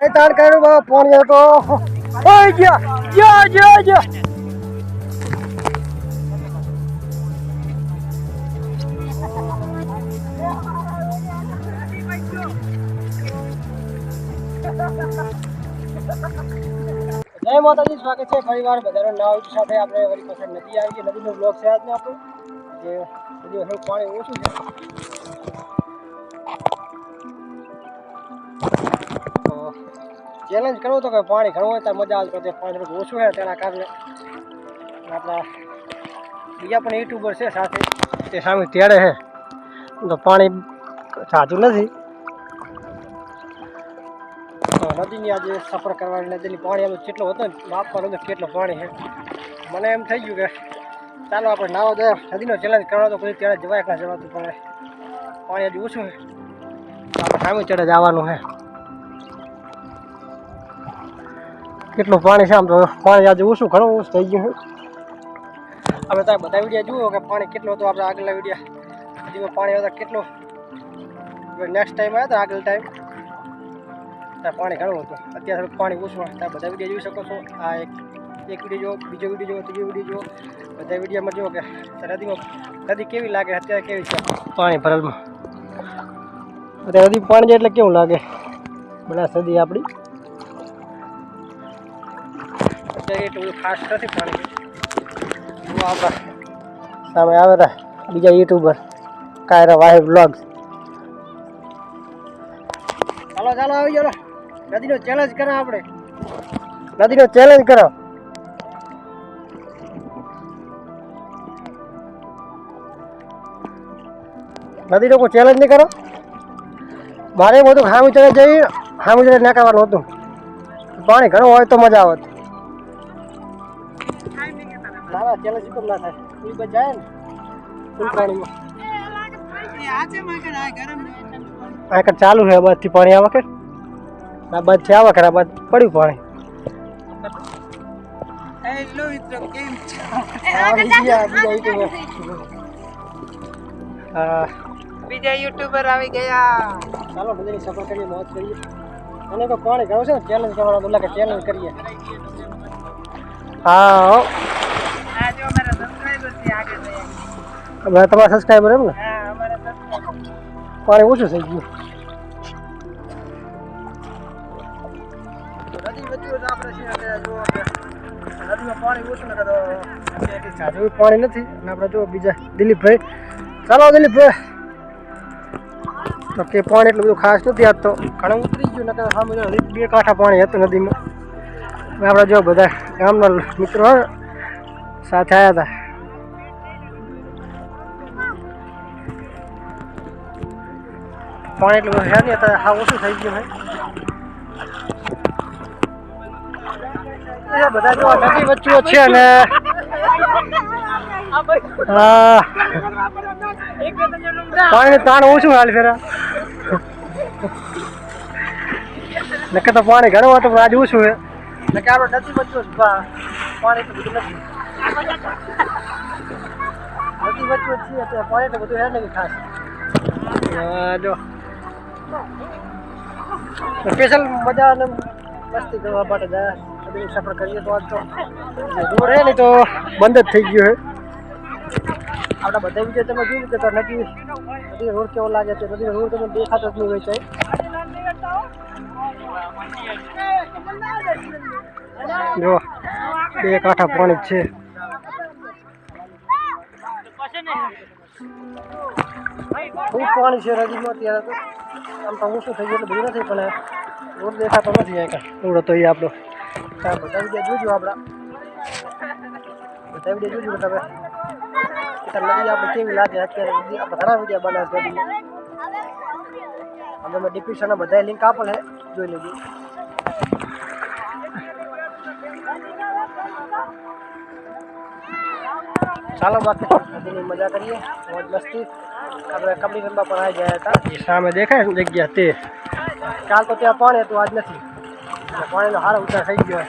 તાણ કર્યું બાબા પાણી તો ઓય ગયા ગયા ગયા ગયા જય માતાજી સ્વાગત છે ફરીવાર બધાનો નવા વિડીયો સાથે આપણે વળી પાછળ નદી આવી છે નદીનો બ્લોગ છે આજનો આપણો જે નદીમાં થોડું પાણી ઓછું છે ચેલેન્જ કરવું તો કે પાણી ઘણું હોય મજા આવે પણ પાણી રૂપિયા ઓછું હોય તેના કારણે. આપણા બીજા પણ યુટ્યુબર છે સાથે, તે સામે તેડે છે તો પાણી સાચું નથી. નદીની આજે સફર કરવાની, નદીની પાણી આમ કેટલો હતો માપવાનું કેટલો પાણી છે મને એમ થઈ ગયું કે ચાલો આપણે નાવા દે નદીનો ચેલેન્જ કરવાનો તો પછી ત્યારે જવાય કાં જવાતું પડે પાણી હજી ઓછું છે આપણે સામે ચડે જવાનું છે કેટલું પાણી છે આમ તો પાણી આજે ઓછું ઘણું ઓછું થઈ ગયું આપણે ત્યાં બધા વિડીયા જુઓ કે પાણી કેટલું હતું આપણે આગલા વિડીયા. હજી પાણી હતા કેટલું? નેક્સ્ટ ટાઈમ આવ્યા હતા આગલા ટાઈમ ત્યાં પાણી ઘણું હતું. અત્યારે થોડુંક પાણી ઓછું ત્યાં બધા વીડિયો જોઈ શકો છો. આ એક એક વીડિયો જુઓ બીજો વીડિયો જુઓ ત્રીજો વીડિયો જો બધા વિડીયોમાં જુઓ કે નદીમાં નદી કેવી લાગે અત્યારે કેવી છે? પાણી ભરેલમાં. અત્યારે નદી પાણી જાય એટલે કેવું લાગે? બનાસ નદી આપણી એટલું બધું ખાસ નથી પાણી આપણા સામે આવેલા બીજા યુટ્યુબર કાયરા વાહે બ્લોગ ચાલો ચાલો આવી જાઓ નદીનો ચેલેન્જ કરો આપણે. નદીનો ચેલેન્જ કરો નદીનો કોઈ ચેલેન્જ નહીં કરો. મારે બધું હામી ચડે જઈ હામી ચડે નાખવાનું હતું. પાણી ઘણું હોય તો મજા આવત ના ના ચેલેન્જ કેમ ના થાય એ બધા જાય ને ફૂલ પાણીમાં આ કર ચાલુ છે બાદથી પાણી આવે કે આ બાદ છે આવે ખરા બાદ પડ્યું પાણી હેલો મિત્રો કેમ છો આ બીજા બીજા યુટ્યુબર હા બીજા યુટ્યુબર આવી ગયા ચાલો બધાની સફર કરીએ મોજ કરીએ અને તો પાણી ઘણું છે ને ચેલેન્જ કરવાનો બોલા કે ચેલેન્જ કરીએ હા હવે તમારા સબસ્ક્રાઈબર એમ ને હા અમારા સબસ્ક્રાઇબર પાણી ઓછું થઈ ગયું નદી વચ્ચે જ આપણે છીએ અત્યારે જો આપણે નદીમાં પાણી ઓછું ને તો અત્યારે જાજુ પાણી નથી અને આપણે જો બીજા દિલીપભાઈ ચાલો દિલીપભાઈ તો કે પાણી એટલું બધું ખાસ નથી આજ તો ઘણું ઉતરી ગયું નકર સામે જો બે કાંઠા પાણી હતું નદીમાં હવે આપણે જો બધા ગામના મિત્રો હોય, સાથે આવ્યા હતા પાણી એટલું બધું નહીં અત્યારે હા ઓછું થઈ ગયું છે. બધા જો નદી વચ્ચે છે અને હા. પાણી તાણ ઓછું હાલ ફેરા નકર તો પાણી ઘણું હતું આજે ઓછું નકર આપણે નદી વચ્ચે પાણી એટલું બધું નથી. વચ્ચે જ છીએ પાણી તો બધું હે નહીં ખાસ. હા, જો. સ્પેશિયલ મજા અને મસ્તી કરવા માટે ગયા સફર કરીએ તો આજ તો દૂર હે ને તો બંધ જ થઈ ગયો છે આપણા બધા વિજય તમે જોયું કે તો નદી નદી રોડ કેવો લાગે છે? નદી રોડ તમે દેખાતો જ નહીં હોય છે જો બે કાંઠા પાણી છે. ખૂબ પાણી છે નદીમાં ત્યારે તો. આમ તો ઓછું થઈ ગયું એટલે બધું નથી પણ રોડ દેખાતો નથી આ કાંઈ એવડો તો એ આપણો આ બધા વિડીયો જોજો આપણા બધા વિડીયો જોજો તમે અત્યારે નદી આપણે કેવી લાગે અત્યારે નદી આપણે ઘણા વિડીયો બનાવે છે નદીમાં અમે મેં ડિસ્ક્રિપ્શનમાં બધા લિંક આપેલ છે જોઈ લેજો ચાલો બાકી નદીની મજા કરીએ મોજ મસ્તી આપણે કબડી રમવા પણ આવી ગયા હતા. એ સામે દેખાય જગ્યા તે. કાલ તો ત્યાં પાણી હતું આજ નથી. પાણીનો હારો ઉતાર થઈ ગયો.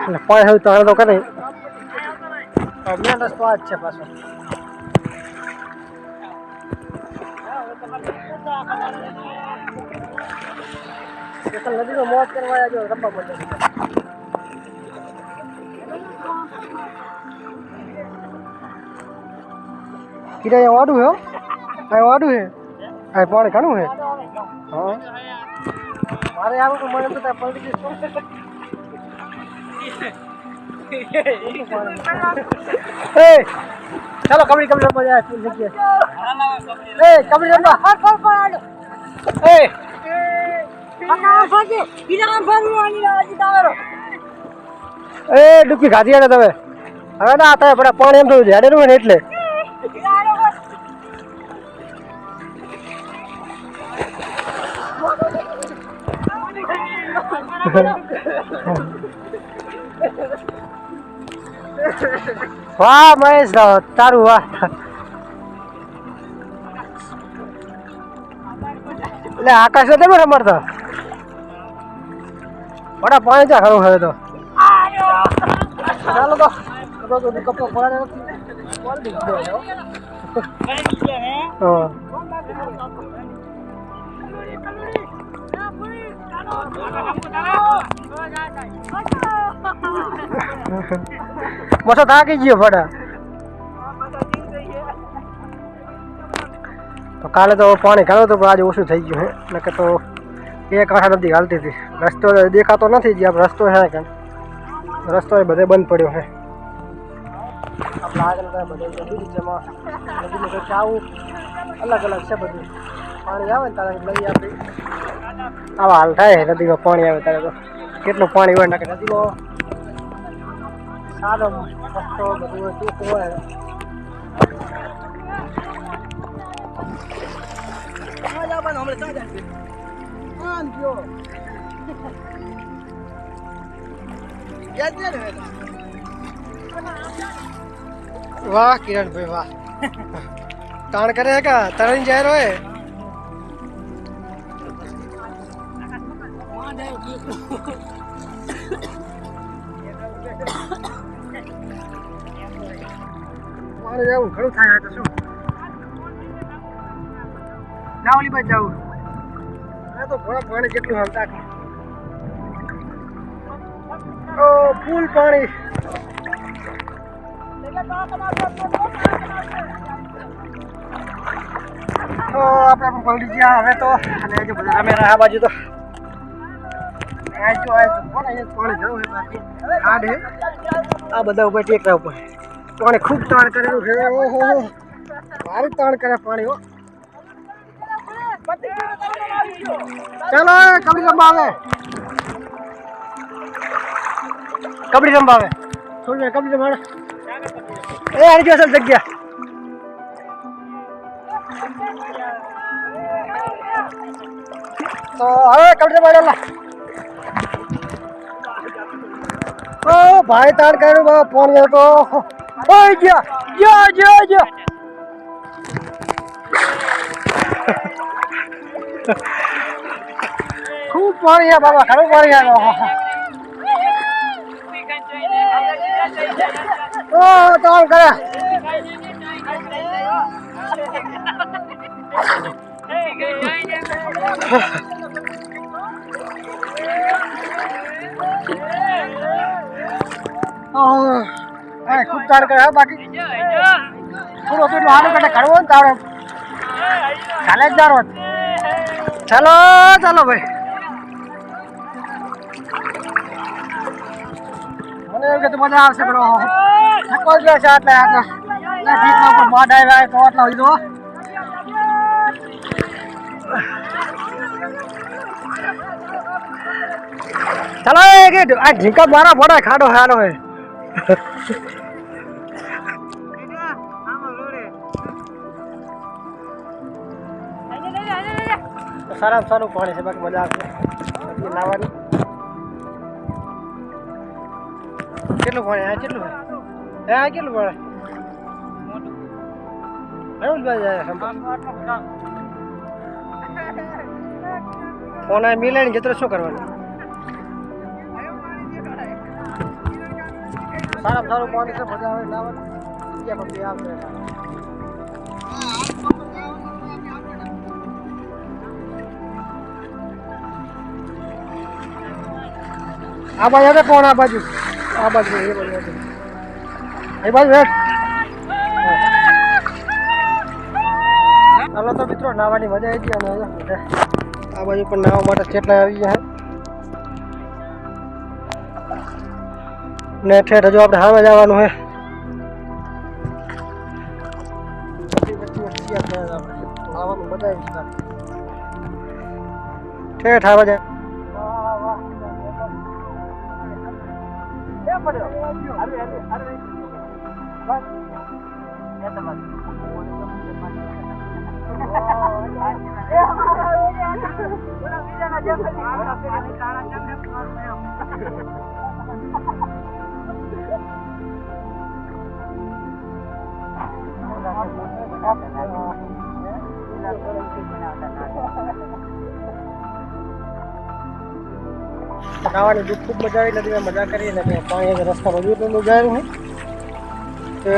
એટલે પાણી હોય તો તો કરે. મેન રસ્તો આ જ છે પાછો. નદીનો મોજ કરવા આવ્યો રમવા મળે કિરા અહીંયા વાડું હે હો? અહીં વાડું હે આ પાણી ઘણું હે હા મારે આવું તો મને તો પલટી જઈશ એ ચાલો કબડી કબડી રમવા જાય જગ્યાએ એ કબડી રમવા એ એ ડૂબકી ખાધી તમે હવે ના થાય, પણ એમ થોડું ઝાડેલું ને એટલે. વાહ, મહેશ તારું વાહ. એટલે આકાશ તમે રમતા બડા પાણી ત્યાં ખરું હવે તો? ચાલો તો. તો કપડો ખોલાને નથી ખોલી દીધો હો. હા મોટો થાકી ગયો ફટા તો કાલે તો પાણી ઘણું હતું પણ આજે ઓછું થઈ ગયું હે નકે તો એક આઠા નદી હાલતી હતી રસ્તો દેખાતો નથી જે આપણે રસ્તો છે કે રસ્તો એ બધે બંધ પડ્યો છે આપણે આગળ ત્યાં બધે નદી જેમાં નદીમાં કંઈક આવું અલગ અલગ છે બધું પાણી આવે ને ત્યારે લઈ આપી આવા હાલ થાય નદીમાં પાણી આવે ત્યારે તો કેટલું પાણી હોય નકે નદીમાં સારો રસ્તો બધું હોય ચોખ્ખું હોય વાહ કિરણભાઈ વાહ તાણ કરે છે કા તરણ જાય રો એ જવું ઘણું થાય તો શું? ના ઓલી બાજુ જવું હા તો ઘણા પાણી જેટલું હાલતા ઓ, ફૂલ પાણી. તો આપણે પણ પલટી ગયા હવે તો. અને જો બધા અમે આ બાજુ તો. આ જો, આ પાણી જવું બાકી આ બધા ઉપર ટેકરા ઉપર. પાણી ખૂબ તાણ કરેલું છે ઓહો ભારી તાણ કરે પાણી હો ચાલો કબડ્ડી રમવા આવે કબડ્ડી રમવા આવે થોડી કબડ્ડી રમવા એ આની જો અસલ જગ્યા તો હવે કબડ્ડી રમવા ઓ ભાઈ તાણ કર્યું બા પાણી તો ઓય ગયા ગયા ગયા ગયા ખૂબ પાણી છે બાબા ઘણું પાણી છે ઓ તાણ કરે. ઓહ, અરે ખૂબ તાણ કરે. હો, બાકી થોડું પેલું હારું કટે કરવો ને તારે. ચાલે જ જારો ચાલો ચાલો ભાઈ. મને એવું કે મજા આવશે પણ થકો જ છે એટલે આટલા. ઠીકમાં ઉપર બાદ આવ્યા તો આટલા લીધો ચાલો એ કે આ ઢીંકા મારા પડે ખાડો હાલો હે સારામાં સારું પાણી છે બાકી મજા આવશે. નાવાની કેટલું પાણી આ કેટલું હે આ કેટલું પાણી આ મિલાણી જતો શું કરવાનું? સારામાં સારું પાણી છે મજા આવે નાવાની આવશે. આ બાજુ હતા કોણ આ બાજુ આ બાજુ એ બાજુ હતું. એ બાજુ હેઠ ચાલો તો મિત્રો નાવાની મજા આવી ગઈ અને અહીંયા બધા આ બાજુ પણ નાવા માટે કેટલા આવી ગયા છે ને ઠેઠ હજુ આપણે હામે જવાનું છે બધી બધી વસ્તી આ ત્યાં આપણે નાવાનું મજા આવી ગઈ ઠેઠ હામે જાય એ તમારે ખાવાની બી ખૂબ મજા આવી નદીમાં મજા કરી અને ત્યાં પાણી આગળ રસ્તામાં જોયું તો જાય છે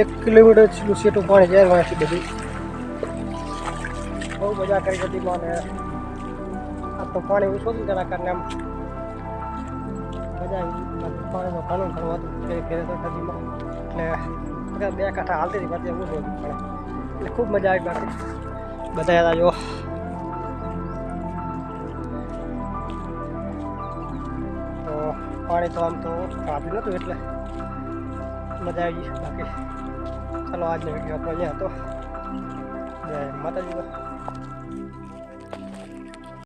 એક કિલોમીટર જેટલું સેટું પાણી જાય વાંચી બધું. બહુ મજા કરી હતી અને આ તો પાણી ઓછું હતું તેના કારણે આમ મજા આવી. પાણીનું ઘણું ઘણું હતું. ઘેરે ઘેરે તો નદીમાં. એટલે બે કાંઠા હાલતી હતી, બાકી ઓછું હતું પણ એટલે ખૂબ મજા આવી બાકી. બધા હતા જો. તો પાણી તો આમ તો કાપ્યું નહોતું એટલે મજા આવી ગઈ બાકી. ચાલો આજનો વીડિયો આપણો અહીંયા હતો જય માતાજી